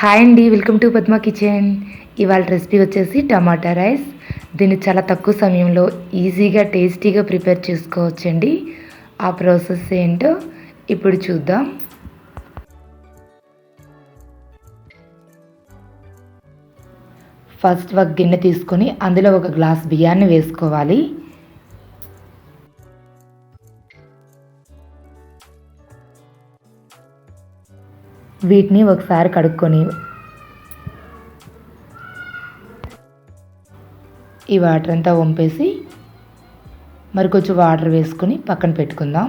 Hi అండి welcome to Padma kitchen. ఇవాళ recipe వచ్చేసి టమాటా రైస్. దీన్ని చాలా తక్కువ సమయంలో ఈజీగా టేస్టీగా ప్రిపేర్ చేసుకోవచ్చండి. ఆ ప్రాసెస్ ఏంటో ఇప్పుడు చూద్దాం. ఫస్ట్ ఒక గిన్నె తీసుకొని అందులో ఒక గ్లాస్ బియ్యాన్ని వేసుకోవాలి. వీటిని ఒకసారి కడుక్కొని ఈ వాటర్ అంతా వంపేసి మరి కొంచెం వాటర్ వేసుకొని పక్కన పెట్టుకుందాం.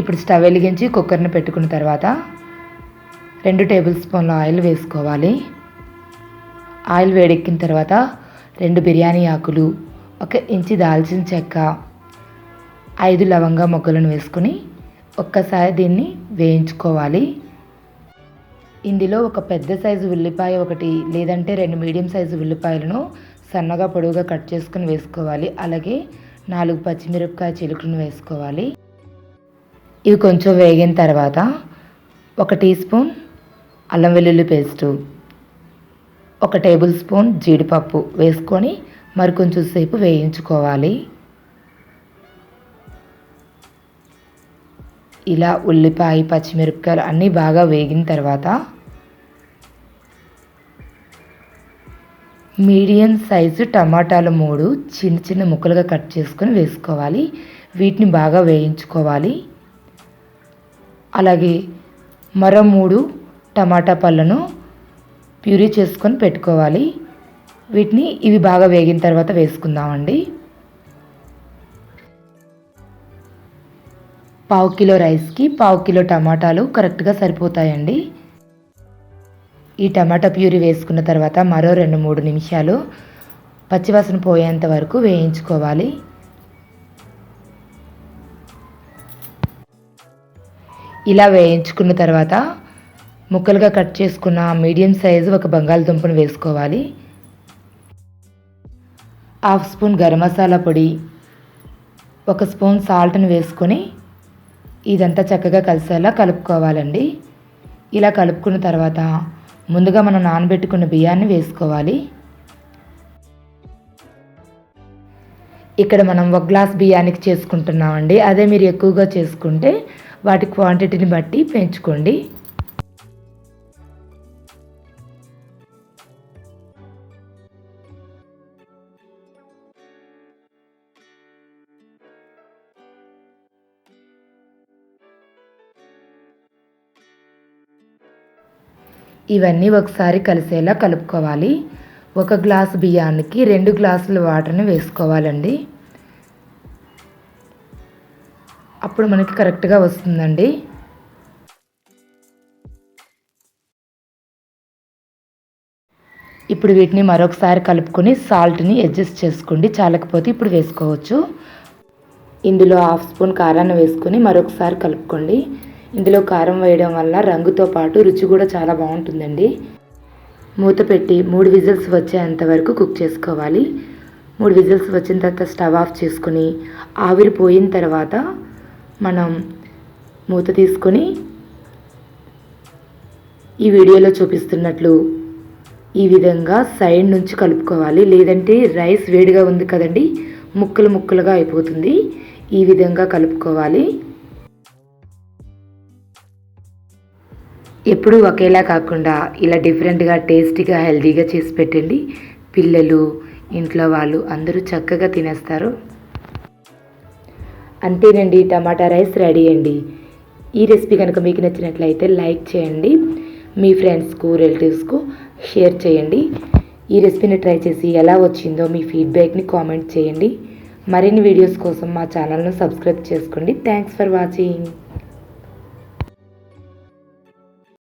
ఇప్పుడు స్టవ్ వెలిగించి కుక్కర్ని పెట్టుకున్న తర్వాత రెండు టేబుల్ స్పూన్ల ఆయిల్ వేసుకోవాలి. ఆయిల్ వేడెక్కిన తర్వాత రెండు బిర్యానీ ఆకులు ఒక ఇంచి దాల్చిన చెక్క ఐదు లవంగా మొగ్గలను వేసుకొని ఒక్కసారి దీన్ని వేయించుకోవాలి. ఇందులో ఒక పెద్ద సైజు ఉల్లిపాయ ఒకటి లేదంటే రెండు మీడియం సైజు ఉల్లిపాయలను సన్నగా పొడవుగా కట్ చేసుకుని వేసుకోవాలి. అలాగే నాలుగు పచ్చిమిరపకాయ చిలుకలను వేసుకోవాలి. ఇవి కొంచెం వేగిన తర్వాత ఒక టీ స్పూన్ అల్లం వెల్లుల్లి పేస్టు ఒక టేబుల్ స్పూన్ జీడిపప్పు వేసుకొని మరి కొంచెం సేపు వేయించుకోవాలి. ఇలా ఉల్లిపాయ పచ్చిమిరపకాయలు అన్నీ బాగా వేగిన తర్వాత మీడియం సైజు టమాటాలు మూడు చిన్న చిన్న ముక్కలుగా కట్ చేసుకొని వేసుకోవాలి. వీటిని బాగా వేయించుకోవాలి. అలాగే మరో మూడు టమాటా పళ్ళను ప్యూరీ చేసుకొని పెట్టుకోవాలి. వీటిని ఇవి బాగా వేగిన తర్వాత వేసుకుందామండి. పావు కిలో రైస్కి పావు కిలో టమాటాలు కరెక్ట్గా సరిపోతాయండి. ఈ టమాటా ప్యూరీ వేసుకున్న తర్వాత మరో రెండు మూడు నిమిషాలు పచ్చివాసన పోయేంత వరకు వేయించుకోవాలి. ఇలా వేయించుకున్న తర్వాత ముక్కలుగా కట్ చేసుకున్న మీడియం సైజు ఒక బంగాళదుంపను వేసుకోవాలి. హాఫ్ స్పూన్ గరం మసాలా పొడి ఒక స్పూన్ సాల్ట్ని వేసుకొని ఇదంతా చక్కగా కలిసేలా కలుపుకోవాలండి. ఇలా కలుపుకున్న తర్వాత ముందుగా మనం నానబెట్టుకున్న బియ్యాన్ని వేసుకోవాలి. ఇక్కడ మనం ఒక గ్లాస్ బియ్యానికి చేసుకుంటున్నామండి. అదే మీరు ఎక్కువగా చేసుకుంటే వాటి క్వాంటిటీని బట్టి పెంచుకోండి. ఇవన్నీ ఒకసారి కలిసేలా కలుపుకోవాలి. ఒక గ్లాసు బియ్యానికి రెండు గ్లాసుల వాటర్ని వేసుకోవాలండి. అప్పుడు మనకి కరెక్ట్గా వస్తుందండి. ఇప్పుడు వీటిని మరొకసారి కలుపుకొని సాల్ట్ని అడ్జస్ట్ చేసుకోండి. చాలకపోతే ఇప్పుడు వేసుకోవచ్చు. ఇందులో హాఫ్ స్పూన్ కారాన్ని వేసుకొని మరొకసారి కలుపుకోండి. ఇందులో కారం వేయడం వల్ల రంగుతో పాటు రుచి కూడా చాలా బాగుంటుందండి. మూత పెట్టి మూడు విజిల్స్ వచ్చేంత వరకు కుక్ చేసుకోవాలి. మూడు విజిల్స్ వచ్చిన తర్వాత స్టవ్ ఆఫ్ చేసుకొని ఆవిరి పోయిన తర్వాత మనం మూత తీసుకొని ఈ వీడియోలో చూపిస్తున్నట్లు ఈ విధంగా సైడ్ నుంచి కలుపుకోవాలి. లేదంటే రైస్ వేడిగా ఉంది కదండి ముక్కలు ముక్కలుగా అయిపోతుంది. ఈ విధంగా కలుపుకోవాలి. ఎప్పుడూ ఒకేలా కాకుండా ఇలా డిఫరెంట్గా టేస్టీగా హెల్తీగా చేసి పెట్టండి. పిల్లలు ఇంట్లో వాళ్ళు అందరూ చక్కగా తినేస్తారు. అంతేనండి టమాటా రైస్ రెడీ అండి. ఈ రెసిపీ కనుక మీకు నచ్చినట్లయితే లైక్ చేయండి. మీ ఫ్రెండ్స్కు రిలేటివ్స్కు షేర్ చేయండి. ఈ రెసిపీని ట్రై చేసి ఎలా వచ్చిందో మీ ఫీడ్బ్యాక్ని కామెంట్ చేయండి. మరిన్ని వీడియోస్ కోసం మా ఛానల్ను సబ్స్క్రైబ్ చేసుకోండి. Thanks for watching.